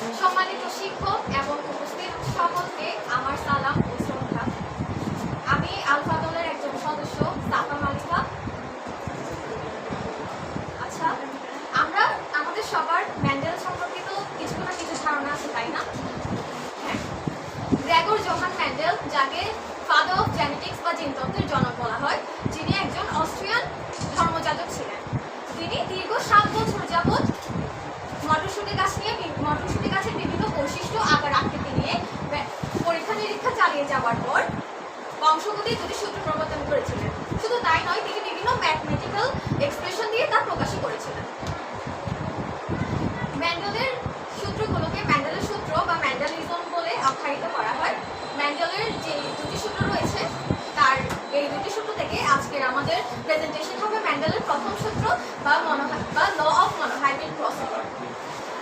সম্মানিত শিক্ষক এবং উপস্থিত সকলকে আমার সালাম ও শ্রদ্ধা। আমি আলফা দলের একজন সদস্য সাফা মালিকা আচ্ছা আমরা আমাদের সবার ম্যান্ডেল সম্পর্কিত কিছু না কিছু ধারণা আছে, তাই না? হ্যাঁ। গ্রেগর জোহান ম্যান্ডেল, যাকে ফাদার অফ জেনেটিক্স বা জিনতত্ত্বের জনক বলা হয়, যিনি একজন অস্ট্রিয়ান ধর্মযাজক ছিলেন। তিনি দীর্ঘ সাত বছর যাবৎ মটরশুটি গাছ নিয়ে বি- মটরশুঁটি গাছের বিভিন্ন বৈশিষ্ট্য আকার আকৃতি নিয়ে বে- পরীক্ষা নিরীক্ষা যাওয়ার পর বংশগতি দুটি সূত্র প্রবর্তন করেছিলেন। শুধু তাই নয়, তিনি বিভিন্ন ম্যাথমেটিক্যাল এক্সপ্রেশন দিয়ে তা প্রকাশই করেছিলেন। ম্যান্ডেলের সূত্রগুলোকে ম্যান্ডেলের সূত্র বা ম্যান্ডেলিজম বলে আখ্যায়িত করা হয়। ম্যান্ডেলের যে দুটি সূত্র রয়েছে, তার এই দুটি সূত্র থেকে আজকের আমাদের প্রেজেন্টেশন হবে ম্যান্ডেলের প্রথম সূত্র বা মনোহাই বা ল অফ মনোহাইব্রিড ক্রস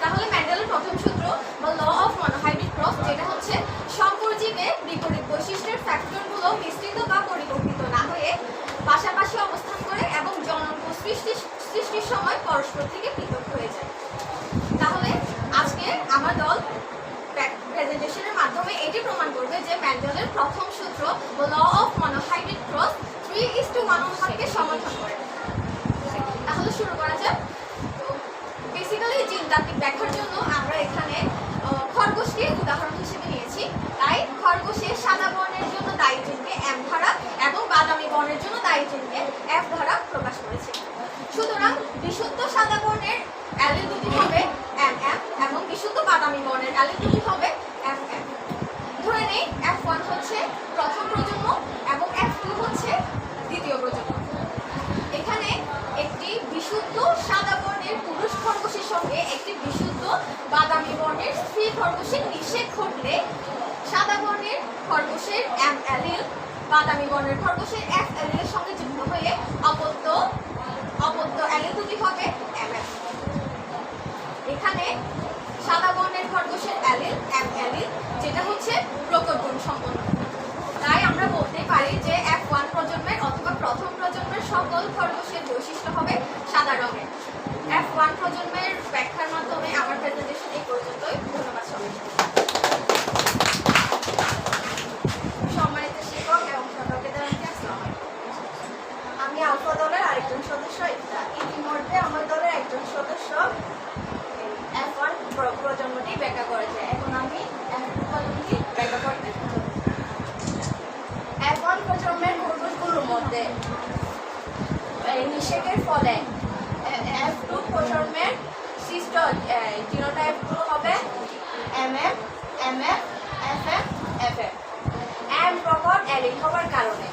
তাহলে ম্যান্ডেলের প্রথম সূত্র বা ল অফ মনোহাইব্রিড ক্রস যেটা হচ্ছে সম্পর্জীবে বিপরীত বৈশিষ্ট্যের ফ্যাক্টরগুলো মিশ্রিত বা পরিবর্তিত না হয়ে পাশাপাশি অবস্থান করে এবং জনক সৃষ্টি, সৃষ্টির সময় পরস্পর থেকে পৃথক হয়ে যায়। তাহলে আজকে আমার দল প্রেজেন্টেশনের মাধ্যমে এটি প্রমাণ করবে যে ম্যান্ডেলের প্রথম সূত্র law of monohybrid cross three is to one সমর্থন করে। তাহলে শুরু করা যাক। বেসিক্যালি জিনতাত্ত্বিক ব্যাখ্যার জন্য আমরা এখানে আহ, খরগোশকে উদাহরণ হিসেবে নিয়েছি তাই খরগোশের সাদা বর্ণের জন্য দায়ী জিনকে এম ধারা এবং বাদামি জিনকে এফ ধারা প্রকাশ করেছে। সুতরাং বিশুদ্ধ সাদা বর্ণের অ্যালিল দুটি হবে এম এম এবং বিশুদ্ধ বাদামি বর্ণের অ্যালিল দুটি হবে এফ এম ধরে নেই এফ ওয়ান হচ্ছে প্রথম প্রজন্ম এবং এফ টু হচ্ছে দ্বিতীয় প্রজন্ম। এখানে একটি বিশুদ্ধ সাদা বর্ণের পুরুষ খরগোশের সঙ্গে একটি বিশুদ্ধ বাদামি বর্ণের স্ত্রী খরগোশের নিষেধ ঘটলে সাদা বর্ণের খরগোশের অ্যালিল বাদামি বর্ণের খরগোশের এফ অ্যালিলের সঙ্গে যুক্ত হয়ে অপত্য অপত্য অ্যালিল দুটি হবে এম এখানে সাদা বর্ণের খরগোশের অ্যালিল এম অ্যালিল যেটা হচ্ছে প্রকট গুণ সম্পন্ন। তাই আমরা বলতে পারি যে এফ ওয়ান প্রজন্মের অথবা প্রথম প্রজন্মের সকল খরগোশের বৈশিষ্ট্য হবে সাদা রঙের। এফ ওয়ান প্রজন্মের ব্যাখ্যার মাধ্যমে আমার প্রেজেন্টেশন এই পর্যন্তই। ধন্যবাদ সবাইকে সম্মানিত শিক্ষক এবং সকলকে জানাচ্ছি আসসালামু আলাইকুম। আমি আলফা আরেকজন সদস্য ইতিমধ্যে আমার দলের একজন সদস্য এফ ওয়ান প্রজন্মটি ব্যাখ্যা করেছে। এখন আমি এফ প্রজন্মটি ব্যাখ্যা করতে এফ ওয়ান প্রজন্মের খরগোশগুলোর মধ্যে নিষেকের ফলে, এফ টু প্রজন্মের সৃষ্ট জিনোটাইপগুলো হবে M M M F F M F M M প্রকট অ্যালিন হওয়ার কারণে।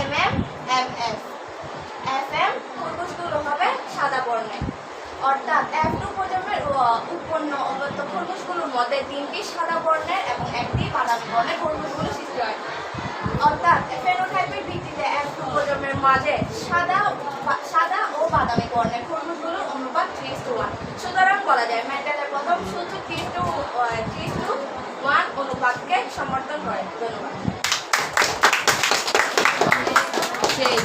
M M M F. F M খরগোশগুলো হবে সাদা বর্ণে। অর্থাৎ এফ টু প্রজন্মের উৎপন্ন অবৈধ খরগোশগুলোর মধ্যে তিনটি সাদা বর্ণের এবং একটি বাদামি বর্ণের খরগোশগুলো সৃষ্টি হয়। অর্থাৎ ফেনোটাইপের ভিত্তিতে এফ টু প্রজন্মের মাঝে সাদা সাদা ও বাদামি বর্ণের খরগোশগুলোর অনুপাত থ্রি টু ওয়ান সুতরাং বলা যায় মেন্টালের প্রথম সূত্র three to three to one অনুপাতকে সমর্থন করে। ধন্যবাদ। সেই।